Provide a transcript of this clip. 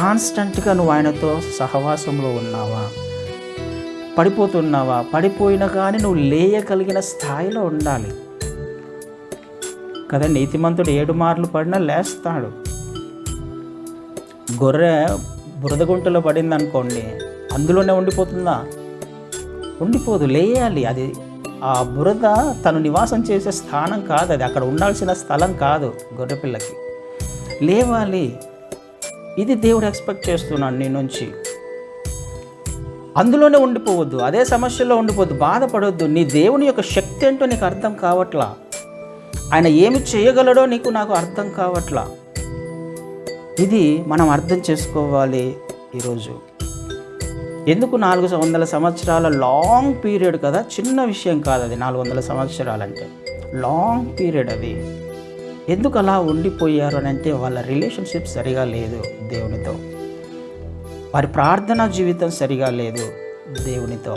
కాన్స్టంట్గా నువ్వు ఆయనతో సహవాసంలో ఉన్నావా? పడిపోతున్నావా? పడిపోయినా కానీ నువ్వు లేయగలిగిన స్థాయిలో ఉండాలి. కదా నీతిమంతుడు ఏడు మార్లు పడినా లేస్తాడు. గొర్రె బురద గుంటలో పడింది అనుకోండి అందులోనే ఉండిపోతుందా? ఉండిపోదు లేయాలి. అది ఆ బురద తను నివాసం చేసే స్థానం కాదు అది. అక్కడ ఉండాల్సిన స్థలం కాదు గొర్రెపిల్లకి. లేవాలి. ఇది దేవుడు ఎక్స్పెక్ట్ చేస్తున్నాడు నీ నుంచి. అందులోనే ఉండిపోవద్దు. అదే సమస్యలో ఉండిపోవద్దు. బాధపడవద్దు నీ దేవుని యొక్క శక్తి ఏంటో నీకు అర్థం కావట్లా? ఆయన ఏమి చేయగలడో నీకు నాకు అర్థం కావట్లా? ఇది మనం అర్థం చేసుకోవాలి ఈరోజు. ఎందుకు నాలుగు వందల సంవత్సరాల లాంగ్ పీరియడ్ కదా? చిన్న విషయం కాదు అది నాలుగు వందల సంవత్సరాలంటే. లాంగ్ పీరియడ్ అది. ఎందుకు అలా ఉండిపోయారు అని అంటే వాళ్ళ రిలేషన్షిప్ సరిగా లేదు దేవునితో. వారి ప్రార్థనా జీవితం సరిగా లేదు దేవునితో.